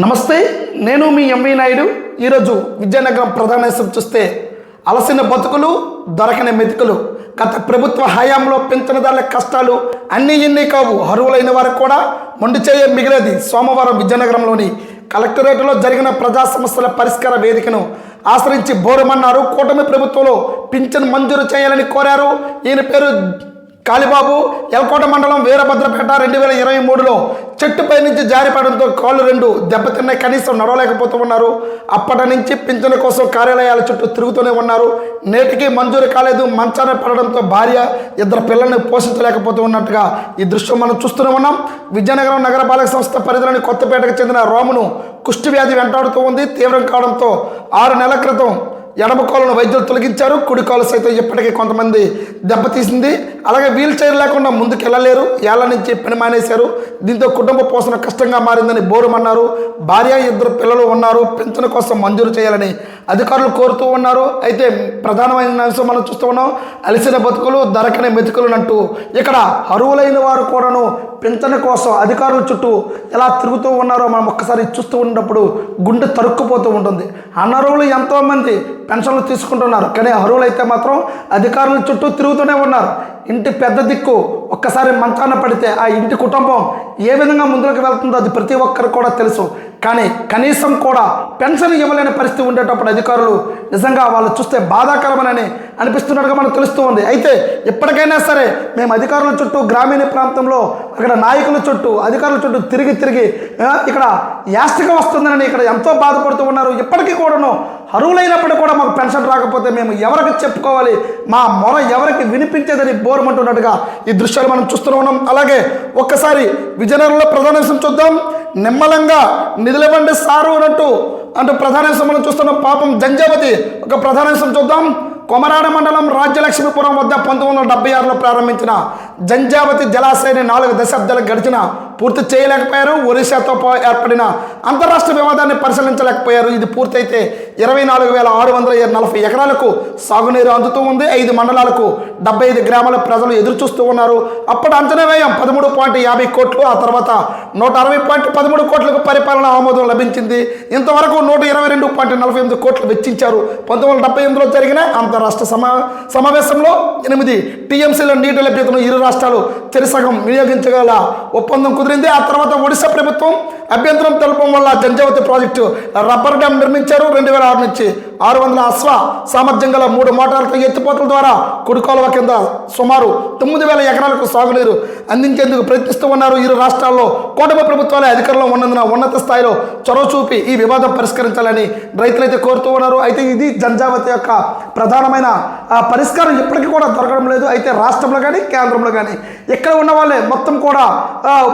నమస్తే నేను మీ ఎంవి నాయుడు. ఈరోజు విజయనగరం ప్రధాన చూస్తే అలసిన బతుకులు దొరకని మెతుకులు. గత ప్రభుత్వ హయాంలో పెంచినదారుల కష్టాలు అన్నీ ఇన్ని కావు. అరువులైన వారికి కూడా మొండి చేయ మిగిలేది. సోమవారం విజయనగరంలోని కలెక్టరేట్లో జరిగిన ప్రజా సమస్యల పరిష్కార వేదికను ఆశ్రయించి బోరమన్నారు. కూటమి ప్రభుత్వంలో పింఛన్ మంజూరు చేయాలని కోరారు. ఈయన పేరు కాళీబాబు ఎల్కోట మండలం వీరభద్రపేట రెండు వేల ఇరవై మూడులో చెట్టుపై నుంచి జారిపడంతో కాళ్ళు రెండు దెబ్బతిన్నాయి. కనీసం నడవలేకపోతూ ఉన్నారు. అప్పటి నుంచి పింఛను కోసం కార్యాలయాల చుట్టూ తిరుగుతూనే ఉన్నారు. నేటికి మంజూరు కాలేదు. మంచాన పడడంతో భార్య ఇద్దరు పిల్లల్ని పోషించలేకపోతూ ఉన్నట్టుగా ఈ దృశ్యం మనం చూస్తూనే ఉన్నాం. విజయనగరం నగరపాలక సంస్థ పరిధిలోని కొత్తపేటకు చెందిన రోమును కుష్టి వ్యాధి వెంటాడుతూ ఉంది. తీవ్రం కావడంతో ఆరు నెలల క్రితం ఎడమ కాలును వైద్యులు తొలగించారు. కుడి కాలు సైతం ఇప్పటికీ కొంతమంది దెబ్బతీసింది. అలాగే వీల్ చైర్ లేకుండా ముందుకు వెళ్ళలేరు ఏళ్ళ నుంచి పని మానేశారు. దీంతో కుటుంబ పోషణ కష్టంగా మారిందని బోరుమన్నారు. భార్య ఇద్దరు పిల్లలు ఉన్నారు. పెన్షన్ కోసం మంజూరు చేయాలని అధికారులు కోరుతూ ఉన్నారు. అయితే ప్రధానమైన అంశం మనం చూస్తూ ఉన్నాం. అలిసిన బతుకులు దొరకని మెతుకులు అంటూ ఇక్కడ అరువులైన వారు కూడాను పెన్షన్ కోసం అధికారుల చుట్టూ ఎలా తిరుగుతూ ఉన్నారో మనం ఒక్కసారి చూస్తూ ఉన్నప్పుడు గుండె తరుక్కుపోతూ ఉంటుంది. అనర్హులు ఎంతోమంది పెన్షన్లు తీసుకుంటున్నారు. కానీ అర్హులు అయితే మాత్రం అధికారుల చుట్టూ తిరుగుతూనే ఉన్నారు. ఇంటి పెద్ద దిక్కు ఒక్కసారి మంచాన పడితే ఆ ఇంటి కుటుంబం ఏ విధంగా ముందుకు వెళ్తుందో అది ప్రతి ఒక్కరు కూడా తెలుసు. కానీ కనీసం కూడా పెన్షన్ ఇవ్వలేని పరిస్థితి ఉండేటప్పుడు అధికారులు నిజంగా వాళ్ళు చూస్తే బాధాకరమని అనిపిస్తున్నట్టుగా మనకు తెలుస్తూ ఉంది. అయితే ఎప్పటికైనా సరే మేము అధికారుల చుట్టూ గ్రామీణ ప్రాంతంలో అక్కడ నాయకుల చుట్టూ అధికారుల చుట్టూ తిరిగి తిరిగి ఇక్కడ యాస్తిక వస్తుందని ఇక్కడ ఎంతో బాధపడుతూ ఉన్నారు. ఇప్పటికీ కూడాను అరువులైనప్పుడు కూడా మాకు పెన్షన్ రాకపోతే మేము ఎవరికి చెప్పుకోవాలి? మా మొర ఎవరికి వినిపించేదని బోరమంటున్నట్టుగా ఈ దృశ్యాలు మనం చూస్తూ ఉన్నాం. అలాగే ఒక్కసారి విజయనగరంలో ప్రధాన అంశం చూద్దాం. నిమ్మలంగా నిధులివ్వండి సారు అన్నట్టు అంటూ ప్రధాన అంశం మనం చూస్తున్నాం. పాపం జంజావతి ఒక ప్రధాన అంశం చూద్దాం. కొమరాడ మండలం రాజ్యలక్ష్మీపురం వద్ద పంతొమ్మిది వందల డెబ్బై ఆరులో ప్రారంభించిన జంజావతి జలాశయాన్ని నాలుగు దశాబ్దాలు గడిచిన పూర్తి చేయలేకపోయారు. ఒరిస్సాతో ఏర్పడిన అంతరాష్ట్ర వివాదాన్ని పరిశీలించలేకపోయారు. ఇది పూర్తయితే ఇరవై నాలుగు వేల ఆరు వందల నలభై ఎకరాలకు సాగునీరు అందుతూ ఉంది. ఐదు మండలాలకు డెబ్బై ఐదు గ్రామాల ప్రజలు ఎదురు చూస్తూ ఉన్నారు. అప్పటి అంచనా వ్యయం పదమూడు పాయింట్ యాభై కోట్లు ఆ తర్వాత నూట అరవై పాయింట్ పదమూడు కోట్లకు పరిపాలన ఆమోదం లభించింది. ఇంతవరకు నూట ఇరవై రెండు పాయింట్ నలభై ఎనిమిది కోట్లు వెచ్చించారు. పంతొమ్మిది వందల డెబ్బై ఎనిమిదిలో జరిగిన అంతరాష్ట్ర సమా సమావేశంలో ఎనిమిది టీఎంసీల నీటి లభ్యతను ఇరు రాష్ట్రాలు చెరిసగం వినియోగించగల ఒప్పందం కుదిరింది. ఆ తర్వాత ఒడిశా ప్రభుత్వం అభ్యంతరం తెలపడం వల్ల జంజావతి ప్రాజెక్టు రబ్బర్ డ్యామ్ నిర్మించారు. రెండు వేల ఆరు నుంచి ఆరు వందల అశ్వ సామర్థ్యం గల మూడు మోటార్లతో ఎత్తిపోతల ద్వారా కుడికాలువ కింద సుమారు తొమ్మిది వేల ఎకరాలకు సాగునీరు అందించేందుకు ప్రయత్నిస్తూ ఉన్నారు ఇరు రాష్ట్రాల్లో. కూటమి ప్రభుత్వాలే అధికారంలో ఉన్నందున ఉన్నత స్థాయిలో చొరవ చూపి ఈ వివాదం పరిష్కరించాలని రైతులైతే కోరుతూ ఉన్నారు. అయితే ఇది జంజావతి యొక్క ప్రధానమైన ఆ, పరిష్కారం ఇప్పటికీ కూడా దొరకడం లేదు. అయితే రాష్ట్రంలో కానీ కేంద్రంలో కానీ ఎక్కడ ఉన్న వాళ్ళే మొత్తం కూడా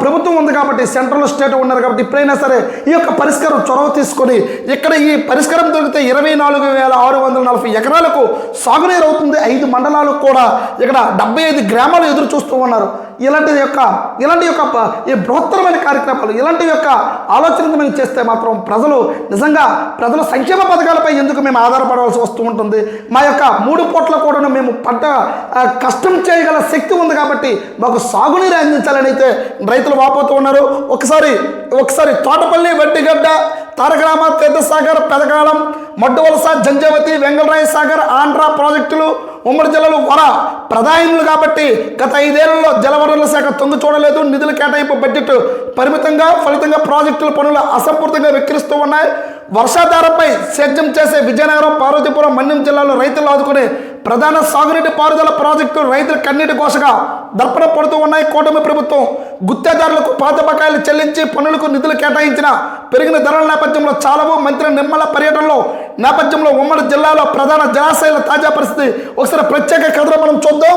ప్రభుత్వం ఉంది కాబట్టి సెంట్రల్ స్టేట్ ఉన్నారు కాబట్టి ఇప్పుడైనా సరే ఈ యొక్క పరిష్కారం చొరవ తీసుకొని ఇక్కడ ఈ పరిష్కారం దొరికితే ఇరవై నాలుగు వేల ఆరు వందల నలభై ఎకరాలకు సాగునీరు అవుతుంది. ఐదు మండలాలకు కూడా ఇక్కడ డెబ్బై ఐదు గ్రామాలు ఎదురు చూస్తూ ఉన్నారు. ఇలాంటి యొక్క ఇలాంటి యొక్క ఈ బృహత్తరమైన కార్యక్రమాలు ఇలాంటి యొక్క ఆలోచనలు మేము చేస్తే మాత్రం ప్రజలు నిజంగా ప్రజల సంక్షేమ పథకాలపై ఎందుకు మేము ఆధారపడవలసి వస్తూ ఉంటుంది? మా యొక్క మూడు పూట్ల కూడా మేము పంట కష్టం చేయగల శక్తి ఉంది కాబట్టి మాకు సాగునీరు అందించాలని అయితే రైతులు వాపోతూ ఉన్నారు. ఒకసారి ఒకసారి తోటపల్లి వడ్డిగడ్డ తారకరామ తీర్థసాగర్ పెదకాలం మడ్డువలస జంజావతి వెంగళరాయ సాగర్ ఆంధ్ర ప్రాజెక్టులు ఉమ్మడి జిల్లాలు వర ప్రధానులు కాబట్టి గత ఐదేళ్ళలో జలవనరుల శాఖ తొంగి చూడలేదు నిధుల కేటాయింపు బడ్జెట్ పరిమితంగా ఫలితంగా ప్రాజెక్టుల పనులు అసంపూర్తిగా విక్రిస్తూ ఉన్నాయి. వర్షాధారంపై సేద్యం చేసే విజయనగరం పార్వతీపురం మన్యం జిల్లాలో రైతులు ఆదుకునే ప్రధాన సాగునీటి పారుదల ప్రాజెక్టు రైతుల కన్నీటి కోసగా దర్పణ పడుతూ ఉన్నాయి. కూటమి ప్రభుత్వం గుత్తేదారులకు పాత బకాయిలు చెల్లించి పనులకు నిధులు కేటాయించిన పెరిగిన ధరల నేపథ్యంలో చాలవు మంత్రి నిర్మల పర్యటనలో నేపథ్యంలో ఉమ్మడి జిల్లాలో ప్రధాన జలాశయాల తాజా పరిస్థితి. ఒకసారి ప్రత్యేక కథలో మనం చూద్దాం.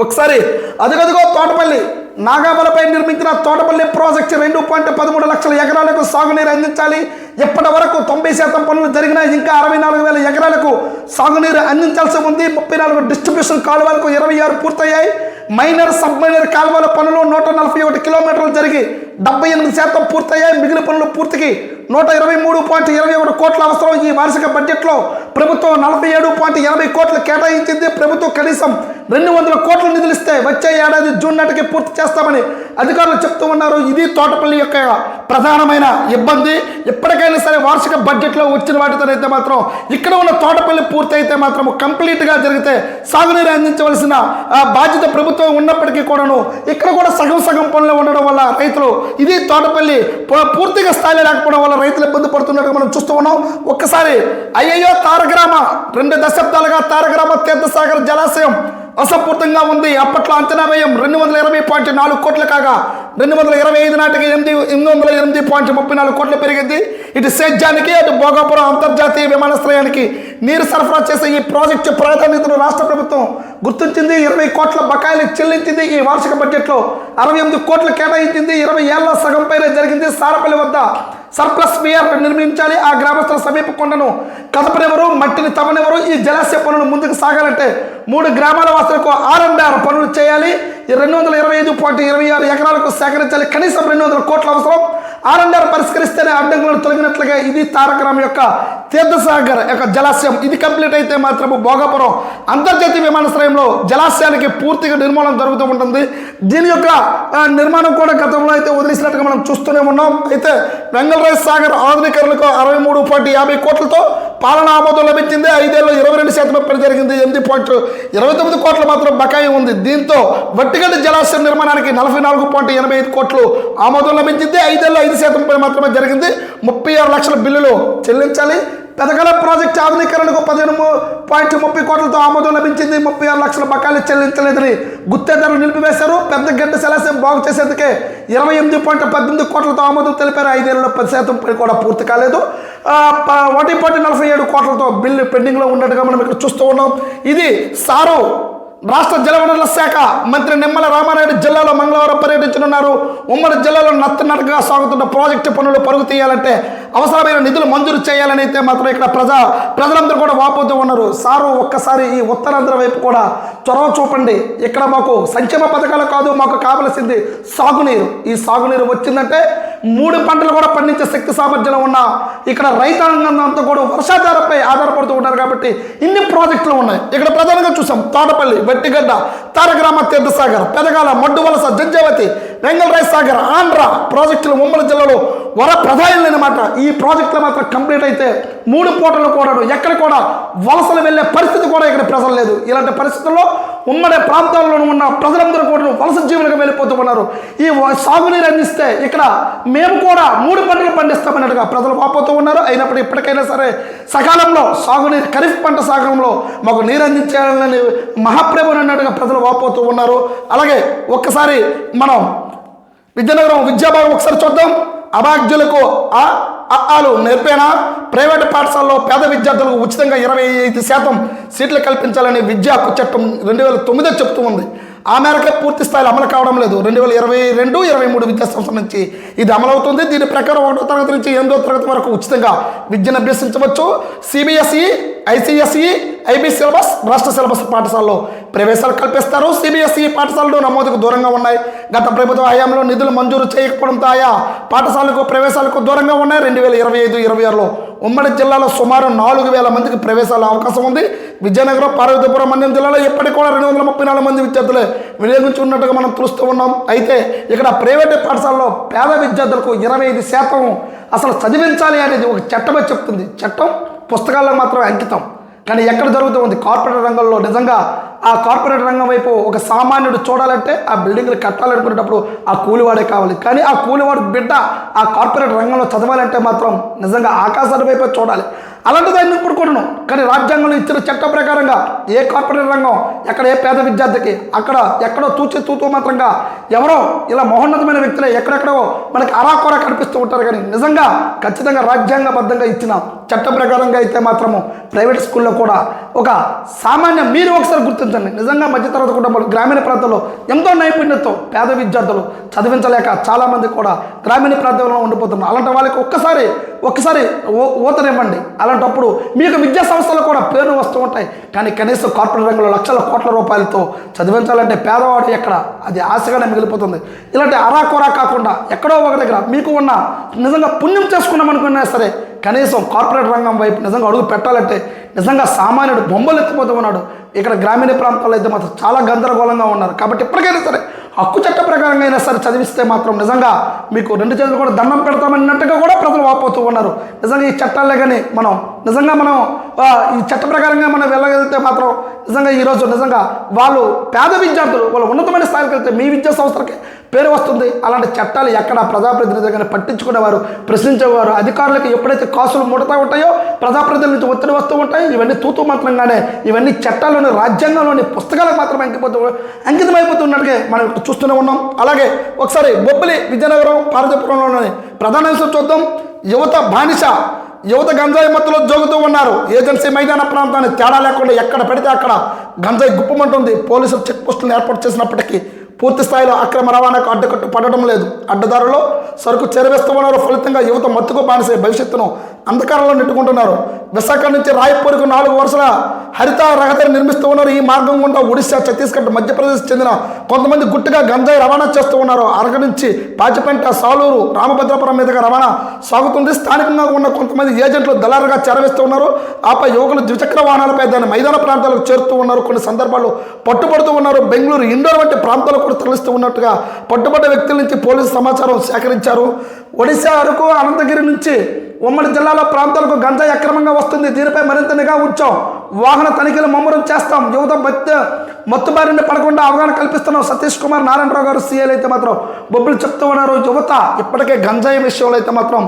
ఒకసారి అదిగదిగో తోటపల్లి. నాగాబలపై నిర్మించిన తోటపల్లి ప్రాజెక్టు రెండు పాయింట్ పదమూడు లక్షల ఎకరాలకు సాగునీరు అందించాలి. ఇప్పటి వరకు తొంభై శాతం పనులు జరిగినా ఇంకా అరవై నాలుగు వేల ఎకరాలకు సాగునీరు అందించాల్సి ఉంది. ముప్పై నాలుగు డిస్ట్రిబ్యూషన్ కాలువలకు ఇరవై ఆరు పూర్తయ్యాయి. మైనర్ సబ్ మైనర్ కాలువల పనులు నూట నలభై ఒకటి కిలోమీటర్లు జరిగి డెబ్బై ఎనిమిది శాతం పూర్తయ్యాయి. మిగిలిన పనులు పూర్తికి నూట ఇరవై మూడు పాయింట్ ఇరవై ఒకటి కోట్ల అవసరం. ఈ వార్షిక బడ్జెట్లో ప్రభుత్వం నలభై ఏడు పాయింట్ ఎనభై కోట్లు కేటాయించింది. ప్రభుత్వం కనీసం రెండు వందల కోట్ల నిధులు ఇస్తే వచ్చే ఏడాది జూన్ నాటికి పూర్తి చేస్తామని అధికారులు చెప్తూ ఉన్నారు. ఇది తోటపల్లి యొక్క ప్రధానమైన ఇబ్బంది. ఎప్పటికైనా సరే వార్షిక బడ్జెట్లో వచ్చిన వాటితోనైతే మాత్రం ఇక్కడ ఉన్న తోటపల్లి పూర్తి అయితే మాత్రం కంప్లీట్గా జరిగితే సాగునీరు అందించవలసిన బాధ్యత ప్రభుత్వం ఉన్నప్పటికీ కూడాను ఇక్కడ కూడా సగం సగం పనులు ఉండడం వల్ల రైతులు ఇది తోటపల్లి పూ- పూర్తిగా స్థాయిలో లేకపోవడం వల్ల రైతులు ఇబ్బంది పడుతున్నట్టు మనం చూస్తూ ఉన్నాం. ఒక్కసారి అయ్యయ్యో తారగ్రామ రెండు దశాబ్దాలుగా తారగ్రామ తీర్థసాగర్ జలాశయం అసంపూర్తంగా ఉంది. అప్పట్లో అంచనా వ్యయం రెండు వందల ఇరవై పాయింట్ నాలుగు కోట్లు కాగా రెండు వందల ఇరవై ఐదు నాటికి ఎనిమిది ఎనిమిది వందల ఎనిమిది పాయింట్ ముప్పై నాలుగు కోట్లు పెరిగింది. ఇటు సేద్యానికి అటు భోగాపురం అంతర్జాతీయ విమానాశ్రయానికి నీరు సరఫరా చేసే ఈ ప్రాజెక్టు ప్రాధాన్యతను రాష్ట్ర ప్రభుత్వం గుర్తించింది. ఇరవై కోట్ల బకాయిలు చెల్లించింది. ఈ వార్షిక బడ్జెట్లో అరవై ఎనిమిది కోట్లు కేటాయించింది. ఇరవై ఏళ్ళ సగం పైన జరిగింది. సారపల్లి వద్ద సర్ప్లస్ పియర్ నిర్మించాలి. ఆ గ్రామస్తుల సమీప కొండను కదపనెవరు? మట్టిని తవ్వనివ్వరు ఈ జలాశయ పనులు ముందుకు సాగాలంటే మూడు గ్రామాల వాసులకు ఆర్ఎండ్ఆర్ పనులు చేయాలి. ఈ రెండు వందల ఇరవై ఐదు పాయింట్ ఇరవై ఆరు ఎకరాలకు సేకరించాలి. కనీసం రెండు వందల కోట్ల అవసరం. ఆర్ఎండ్ఆర్ పరిష్కరిస్తేనే అడ్డంకులను తొలగినట్లుగా ఇది తారకరామ యొక్క తీర్థసాగర్ యొక్క జలాశయం ఇది కంప్లీట్ అయితే మాత్రము భోగాపురం. అంతర్జాతీయ విమానాశ్రయంలో జలాశయానికి పూర్తిగా నిర్మాణం జరుగుతూ ఉంటుంది. దీని యొక్క నిర్మాణం కూడా గతంలో అయితే వదిలేసినట్టుగా మనం చూస్తూనే ఉన్నాం. అయితే వెంగళరాజ్ సాగర్ ఆధునీకరణకు అరవై మూడు పాయింట్ యాభై కోట్లతో పాలన ఆమోదం లభించింది. ఐదేళ్ళు ఇరవై రెండు శాతం పని జరిగింది ఎనిమిది పాయింట్ ఇరవై తొమ్మిది కోట్ల మాత్రం బకాయి ఉంది. దీంతో వట్టిగడ్డ జలాశయం నిర్మాణానికి నలభై నాలుగు పాయింట్ ఎనభై ఐదు కోట్లు ఆమోదం లభించింది. ఐదేళ్ళు ఐదు శాతం పని మాత్రమే జరిగింది. ముప్పై ఆరు లక్షల బిల్లులు చెల్లించాలి. పెదగల ప్రాజెక్ట్ ఆధునీకరణకు పదిహేను పాయింట్ ముప్పై కోట్లతో ఆమోదం లభించింది. ముప్పై ఆరు లక్షల బకాయిలు చెల్లించలేదని గుత్తేదారులు నిలిపివేశారు. పెద్ద గడ్డ జలాశయం బాగు చేసేందుకే ఇరవై ఎనిమిది పాయింట్ పద్దెనిమిది కోట్లతో ఆమోదం తెలిపారు. ఐదేళ్ళలో పది శాతం పని కూడా పూర్తి కాలేదు. ప- ఒకటి పాయింట్ నలభై ఏడు కోట్లతో బిల్లు పెండింగ్లో ఉన్నట్టుగా మనం ఇక్కడ చూస్తూ ఉన్నాం. ఇది సారు రాష్ట్ర జలవనరుల శాఖ మంత్రి నిమ్మల రామారాయుడు జిల్లాలో మంగళవారం పర్యటించనున్నారు. ఉమ్మడి జిల్లాలో నత్తనడకగా సాగుతున్న ప్రాజెక్టు పనులు పరుగు తీయాలంటే అవసరమైన నిధులు మంజూరు చేయాలని అయితే మాత్రం ఇక్కడ ప్రజా ప్రజలందరూ కూడా వాపోతూ ఉన్నారు. సారు ఒక్కసారి ఈ ఉత్తరాంధ్ర వైపు కూడా చొరవ చూపండి. ఇక్కడ మాకు సంక్షేమ పథకాలు కాదు మాకు కావలసింది సాగునీరు. ఈ సాగునీరు వచ్చిందంటే మూడు పంటలు కూడా పండించే శక్తి సామర్థ్యం ఉన్న ఇక్కడ రైతాంగం అంతా కూడా వర్షాధారపై ఆధారపడుతూ ఉన్నారు కాబట్టి ఇన్ని ప్రాజెక్టులు ఉన్నాయి. ఇక్కడ ప్రధానంగా చూసాం తోటపల్లి వెట్టిగడ్డ తారగ్రామ తీర్థసాగర్ పెదగాల మడ్డువలస జంజావతి వెంగళరాయ్ సాగర్ ఆంధ్ర ప్రాజెక్టులు ఉమ్మడి జిల్లాలో వర ప్రధానులు అనమాట ఈ ప్రాజెక్టులు మాత్రం కంప్లీట్ అయితే మూడు పూటలు కూడా ఎక్కడ కూడా వలసలు వెళ్ళే పరిస్థితి కూడా ఇక్కడ ప్రజలు లేదు. ఇలాంటి పరిస్థితుల్లో ఉమ్మడి ప్రాంతాల్లో ఉన్న ప్రజలందరూ కూడా వలస జీవులకు వెళ్ళిపోతూ ఉన్నారు. ఈ సాగునీరు అందిస్తే ఇక్కడ మేము కూడా మూడు పంటలు పండిస్తామన్నట్టుగా ప్రజలు పాపోతూ ఉన్నారు. అయినప్పుడు ఇప్పటికైనా సరే సకాలంలో సాగునీరు ఖరీఫ్ పంట సాగంలో మాకు నీరు అందించాలని మహాప్రభుని అన్నట్టుగా ప్రజలు వాపోతూ ఉన్నారు. అలాగే ఒక్కసారి మనం విద్యానగరం విద్యాభాగం ఒకసారి చూద్దాం. అభాగ్యులకు ఆ ఆలు నేర్పేనా? ప్రైవేటు పాఠశాలలో పేద విద్యార్థులకు ఉచితంగా ఇరవై ఐదు శాతం సీట్లు కల్పించాలని విద్యా హక్కు చట్టం రెండు వేల తొమ్మిదో చెప్తూ ఉంది. ఆ మేరకే పూర్తి స్థాయిలో అమలు కావడం లేదు. రెండు వేల ఇరవై రెండు ఇరవై మూడు విద్యా సంవత్సరం నుంచి ఇది అమలవుతుంది. దీని ప్రకారం ఒకటో తరగతి నుంచి ఎనిమిదో తరగతి వరకు ఉచితంగా విద్యను అభ్యసించవచ్చు. సిబిఎస్ఈ ఐసిఎస్ఈ ఐబీ సిలబస్ రాష్ట్ర సిలబస్ పాఠశాలలో ప్రవేశాలు కల్పిస్తారు. సిబిఎస్ఈ పాఠశాలలు నమోదుకు దూరంగా ఉన్నాయి. గత ప్రభుత్వ హయాంలో నిధులు మంజూరు చేయకపోవడంతో ఆయా పాఠశాలకు ప్రవేశాలకు దూరంగా ఉన్నాయి. రెండు వేల ఇరవై ఐదు ఇరవై ఆరులో ఉమ్మడి జిల్లాలో సుమారు నాలుగు వేల మందికి ప్రవేశాల అవకాశం ఉంది. విజయనగరం పార్వతీపురం మన్యం జిల్లాలో ఇప్పటికి కూడా రెండు వందల ముప్పై నాలుగు మంది విద్యార్థులు వినియోగించుకున్నట్టుగా మనం తెలుస్తూ ఉన్నాం. అయితే ఇక్కడ ప్రైవేట్ పాఠశాలలో పేద విద్యార్థులకు ఇరవై ఐదు శాతం అసలు చదివించాలి అనేది ఒక చట్టమే చెప్తుంది. చట్టం పుస్తకాల్లో మాత్రమే అంకితం. కానీ ఎక్కడ జరుగుతుంది కార్పొరేట్ రంగంలో నిజంగా ఆ కార్పొరేట్ రంగం వైపు ఒక సామాన్యుడు చూడాలంటే ఆ బిల్డింగ్లు కట్టాలనుకునేటప్పుడు ఆ కూలివాడే కావాలి. కానీ ఆ కూలివాడు బిడ్డ ఆ కార్పొరేట్ రంగంలో చదవాలంటే మాత్రం నిజంగా ఆకాశాన్ని వైపు చూడాలి. అలాంటి దాన్ని ఇప్పుడు కూడాను. కానీ రాజ్యాంగంలో ఇచ్చిన చట్ట ప్రకారంగా ఏ కార్పొరేట్ రంగం ఎక్కడ ఏ పేద విద్యార్థికి అక్కడ ఎక్కడో తూచి తూతూ మాత్రంగా ఎవరో ఇలా మహోన్నతమైన వ్యక్తులే ఎక్కడెక్కడో మనకి అరాకొర కనిపిస్తూ ఉంటారు. కానీ నిజంగా ఖచ్చితంగా రాజ్యాంగబద్ధంగా ఇచ్చిన చట్ట ప్రకారంగా అయితే మాత్రము ప్రైవేట్ స్కూల్లో కూడా ఒక సామాన్య మీరు ఒకసారి గుర్తించండి. నిజంగా మధ్యతరగతి కుటుంబాలు గ్రామీణ ప్రాంతాల్లో ఎంతో నైపుణ్యంతో పేద విద్యార్థులు చదివించలేక చాలామంది కూడా గ్రామీణ ప్రాంతంలో ఉండిపోతున్నారు. అలాంటి వాళ్ళకి ఒక్కసారి ఒక్కసారి ఊతనివ్వండి అలా అలాంటప్పుడు మీకు విద్యా సంస్థలు కూడా పేరు వస్తూ ఉంటాయి. కానీ కనీసం కార్పొరేట్ రంగంలో లక్షల కోట్ల రూపాయలతో చదివించాలంటే పేదవాడు ఎక్కడ? అది ఆశగానే మిగిలిపోతుంది. ఇలాంటి అరాకొరా కాకుండా ఎక్కడో ఒక దగ్గర మీకు ఉన్న నిజంగా పుణ్యం చేసుకున్నాం అనుకున్నా సరే కనీసం కార్పొరేట్ రంగం వైపు నిజంగా అడుగు పెట్టాలంటే నిజంగా సామాన్యుడు బొమ్మలు ఎత్తిపోతూ ఉన్నాడు. ఇక్కడ గ్రామీణ ప్రాంతాల్లో అయితే మాత్రం చాలా గందరగోళంగా ఉన్నారు. కాబట్టి ఇప్పటికైనా సరే హక్కు చట్ట ప్రకారంగా అయినా సరే చదివిస్తే మాత్రం నిజంగా మీకు రెండు చేతులు కూడా దండం పెడతామన్నట్టుగా కూడా ప్రజలు వాపోతూ ఉన్నారు. నిజంగా ఈ చట్టాలే కానీ మనం నిజంగా మనం ఈ చట్ట ప్రకారంగా మనం వెళ్ళగలిగితే మాత్రం నిజంగా ఈరోజు నిజంగా వాళ్ళు పేద విద్యార్థులు వాళ్ళు ఉన్నతమైన స్థాయికి వెళ్తే మీ విద్యా సంస్థలకి పేరు వస్తుంది. అలాంటి చట్టాలు ఎక్కడ ప్రజాప్రతినిధులుగానే పట్టించుకునేవారు ప్రశ్నించేవారు అధికారులకు ఎప్పుడైతే కాసులు ముడతా ఉంటాయో ప్రజాప్రతినిధుల నుంచి ఒత్తిడి వస్తూ ఉంటాయి ఇవన్నీ తూతూ మంత్రంగానే ఇవన్నీ చట్టాలు రాజ్యాంగంలోని పుస్తకాలకు మాత్రమే అంకిపోతూ అంకితమైపోతున్నట్టుగా మనం చూస్తూనే ఉన్నాం. అలాగే ఒకసారి బొబ్బిలి విజయనగరం పార్వతీపురంలోని ప్రధాన అంశం చూద్దాం. యువత బానిస యువత గంజాయి మత్తులో జోగుతూ ఉన్నారు. ఏజెన్సీ మైదాన ప్రాంతాన్ని తేడా లేకుండా ఎక్కడ పెడితే అక్కడ గంజాయి గుప్పమంటుంది. పోలీసులు చెక్ పోస్టులను ఏర్పాటు చేసినప్పటికీ పూర్తి స్థాయిలో అక్రమ రవాణాకు అడ్డకట్టు పడడం లేదు. అడ్డదారులో సరుకు చేరవేస్తూ ఉన్నారు. ఫలితంగా యువత మత్తుకు బానిసే. భవిష్యత్తును అంధకారంలో నెట్టుకుంటున్నారు. విశాఖ నుంచి రాయపూర్కు నాలుగు వరుసల హరిత రహదారి నిర్మిస్తూ ఉన్నారు. ఈ మార్గం గుండా ఒడిశా ఛత్తీస్గఢ్ మధ్యప్రదేశ్ చెందిన కొంతమంది గుట్టుగా గంజాయి రవాణా చేస్తూ ఉన్నారు. అరగ నుంచి పాచిపెంట సాలూరు రామభద్రాపురం మీదుగా రవాణా సాగుతుంది. స్థానికంగా ఉన్న కొంతమంది ఏజెంట్లు దళారుగా చేరవేస్తూ ఉన్నారు. ఆపై యువకులు ద్విచక్ర వాహనాలపై దాని మైదాన ప్రాంతాలకు చేరుతూ ఉన్నారు. కొన్ని సందర్భాల్లో పట్టుబడుతూ ఉన్నారు. బెంగళూరు ఇండోర్ వంటి ప్రాంతాలకు కూడా తరలిస్తూ ఉన్నట్టుగా పట్టుబడ్డ వ్యక్తుల నుంచి పోలీసు సమాచారం సేకరించారు. ఒడిశా అరకు అనంతగిరి నుంచి ఉమ్మడి జిల్లాలో ప్రాంతాలకు గంజాయి అక్రమంగా వస్తుంది. దీనిపై మరింత నిఘా ఉంచాం. వాహన తనిఖీలు ముమ్మరం చేస్తాం. యువత మత్తు మత్తుబారిని పడకుండా అవగాహన కల్పిస్తున్నాం. సతీష్ కుమార్ నారాయణరావు గారు సీఎల్ అయితే మాత్రం బొబ్బులు చెప్తూ ఉన్నారు. యువత ఇప్పటికే గంజాయి విషయంలో అయితే మాత్రం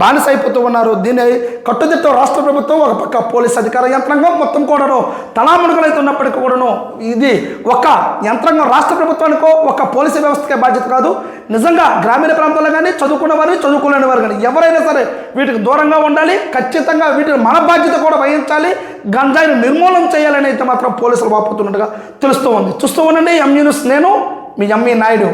బానిస అయిపోతూ ఉన్నారు. దీన్ని కట్టుదిట్టం రాష్ట్ర ప్రభుత్వం ఒక పక్క పోలీస్ అధికార యంత్రాంగం మొత్తం కూడాను తలాముడుగులైతే ఉన్నప్పటికీ కూడాను ఇది ఒక యంత్రాంగం రాష్ట్ర ప్రభుత్వానికో ఒక పోలీసు వ్యవస్థకే బాధ్యత కాదు. నిజంగా గ్రామీణ ప్రాంతాల్లో కానీ చదువుకున్న వారు చదువుకోలేని వారు కానీ ఎవరైనా సరే వీటికి దూరంగా ఉండాలి. ఖచ్చితంగా వీటిని మన బాధ్యత కూడా వహించాలి. గంజాయిని నిర్మూలన చేయాలని అయితే మాత్రం పోలీసులు వాపోతున్నట్టుగా తెలుస్తూ ఉంది. చూస్తూ ఉండండి ఎంయూనిస్ నేను మీ ఎంఈ నాయుడు.